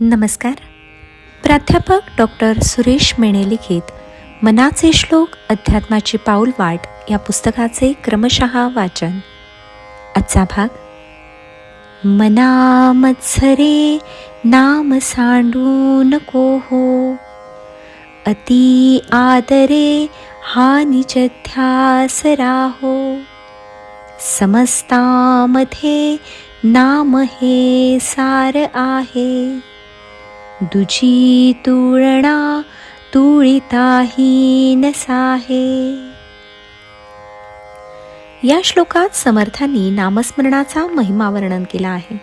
नमस्कार. प्राध्यापक डॉक्टर सुरेश मेणे लिखित मनाचे श्लोक अध्यात्माची पाऊल वाट या पुस्तकाचे क्रमशः वाचन. आजचा भाग मना मत्सरे नाम सांडू नको हो. अति आदरे हानिच ध्यास राहो. समस्तामध्ये नाम हे सार आहे. दुजी तुळणा तुळिताही नसाहे या श्लोकात समर्थांनी नामस्मरणाचा महिमा वर्णन केला आहे.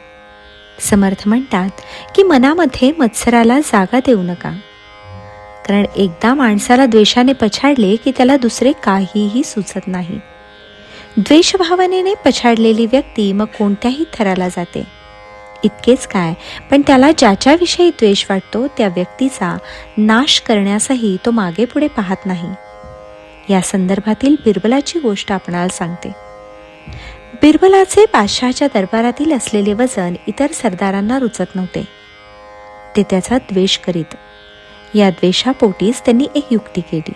समर्थ म्हणतात की मनामध्ये मत्सराला जागा देऊ नका. कारण एकदा माणसाला द्वेषाने पछाडले की त्याला दुसरे काहीही सुचत नाही. द्वेषभावनेने पछाडलेली व्यक्ती मग कोणत्याही थराला जाते. इतकेच काय. पण त्याला ज्याच्याविषयी द्वेष वाटतो त्या व्यक्तीचा नाश करण्यासही तो मागे पुढे पाहत नाही. या संदर्भातील बिरबलाची गोष्ट आपणाला सांगते. बिरबलाचे बादशहाच्या दरबारातील असलेले वजन इतर सरदारांना रुचत नव्हते. ते त्याचा द्वेष करीत या द्वेषापोटीच त्यांनी एक युक्ती केली.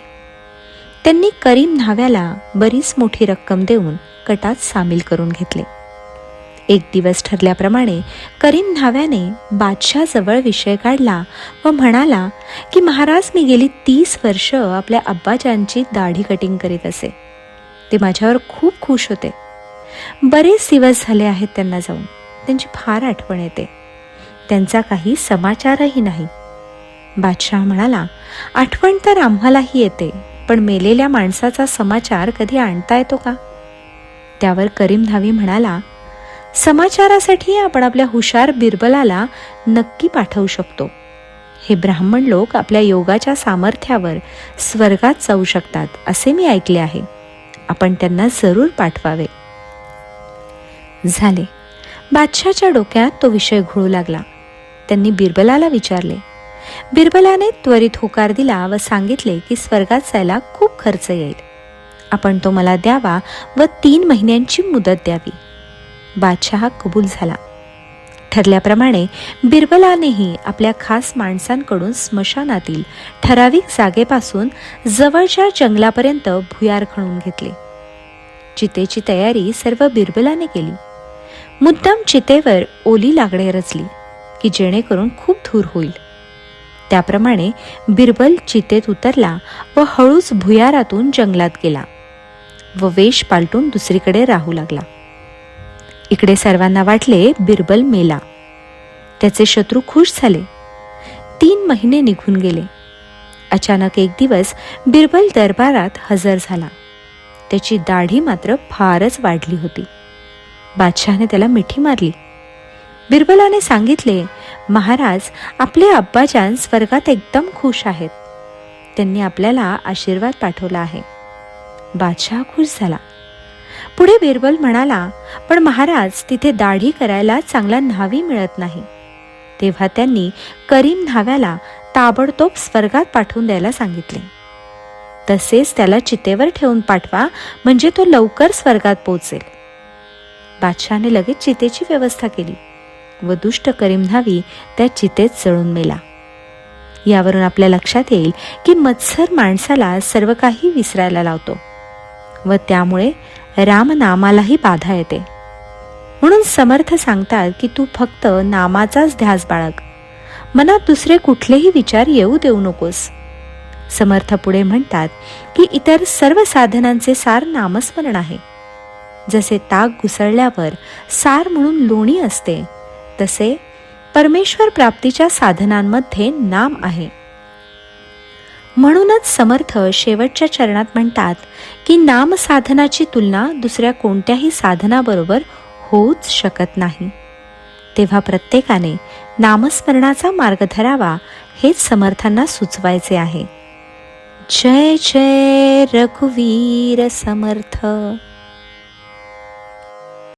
त्यांनी करीम न्हाव्याला बरीच मोठी रक्कम देऊन कटात सामील करून घेतले. एक दिवस ठरल्याप्रमाणे करीम न्हाव्याने बादशाहजवळ विषय काढला व म्हणाला की महाराज मी गेली तीस वर्ष आपल्या अब्बाजांची दाढी कटिंग करीत असे. ते माझ्यावर खूप खुश होते. बरेच दिवस झाले आहेत त्यांना जाऊन. त्यांची फार आठवण येते. त्यांचा काही समाचारही नाही. बादशाह म्हणाला आठवण तर आम्हालाही येते पण मेलेल्या माणसाचा समाचार कधी आणता येतो का? त्यावर करीम धावी म्हणाला समाचारासाठी आपण आपल्या हुशार बिरबलाला नक्की पाठवू शकतो. हे ब्राह्मण लोक आपल्या योगाच्या सामर्थ्यावर स्वर्गात जाऊ शकतात असे मी ऐकले आहे. आपण त्यांना जरूर पाठवावे. झाले. बादशाच्या डोक्यात तो विषय घोळू लागला. त्यांनी बिरबलाला विचारले. बिरबलाने त्वरित होकार दिला व सांगितले की स्वर्गात जायला खूप खर्च येईल. आपण तो मला द्यावा व तीन महिन्यांची मुदत द्यावी. बादशहा कबूल झाला. ठरल्याप्रमाणे बिरबलानेही आपल्या खास माणसांकडून स्मशानातील ठराविक जागेपासून जवळच्या जंगलापर्यंत भुयार खणून घेतले. चितेची तयारी सर्व बिरबलाने केली. मुद्दाम चितेवर ओली लागणे रचली की जेणेकरून खूप धूर होईल. त्याप्रमाणे बिरबल चितेत उतरला व हळूच भुयारातून जंगलात गेला व वेश पालटून दुसरीकडे राहू लागला. इकडे सर्वांना वाटले बिरबल मेला. त्याचे शत्रू खुश झाले. तीन महिने निघून गेले. अचानक एक दिवस बिरबल दरबारात हजर झाला. त्याची दाढी मात्र फारच वाढली होती. बादशहाने त्याला मिठी मारली. बिरबलाने सांगितले महाराज आपले अब्बाजान स्वर्गात एकदम खुश आहेत. त्यांनी आपल्याला आशीर्वाद पाठवला आहे. बादशाह खुश झाला. पुढे बिरबल म्हणाला पण महाराज तिथे दाढी करायला चांगला न्हावी मिळत नाही. तेव्हा त्यांनी करीम न्हाव्याला ताबडतोब स्वर्गात पाठवून द्यायला सांगितले. तसेच त्याला चितेवर ठेवून पाठवा म्हणजे तो लवकर स्वर्गात पोहोचेल. बादशहाने लगेच चितेची व्यवस्था केली व दुष्ट करीम न्हावी त्या चितेत जळून मेला. यावरून आपल्या लक्षात येईल की मत्सर माणसाला सर्व काही विसरायला लावतो व त्यामुळे रामनामालाही बाधा येते. म्हणून समर्थ सांगतात की तू फक्त नामाचाच ध्यास बाळग. मनात दुसरे कुठलेही विचार येऊ देऊ नकोस. समर्थ पुढे म्हणतात की इतर सर्व साधनांचे सार नामस्मरण आहे. जसे ताक घुसळल्यावर सार म्हणून लोणी असते तसे परमेश्वर प्राप्तीच्या साधनांमध्ये नाम आहे. म्हणूनच समर्थ शेवटच्या चरणात म्हणतात की नामसाधनाची तुलना दुसऱ्या कोणत्याही साधनाबरोबर होऊच शकत नाही. तेव्हा प्रत्येकाने नामस्मरणाचा मार्ग धरावा हेच समर्थांना सुचवायचे आहे. जय जय रघुवीर समर्थ!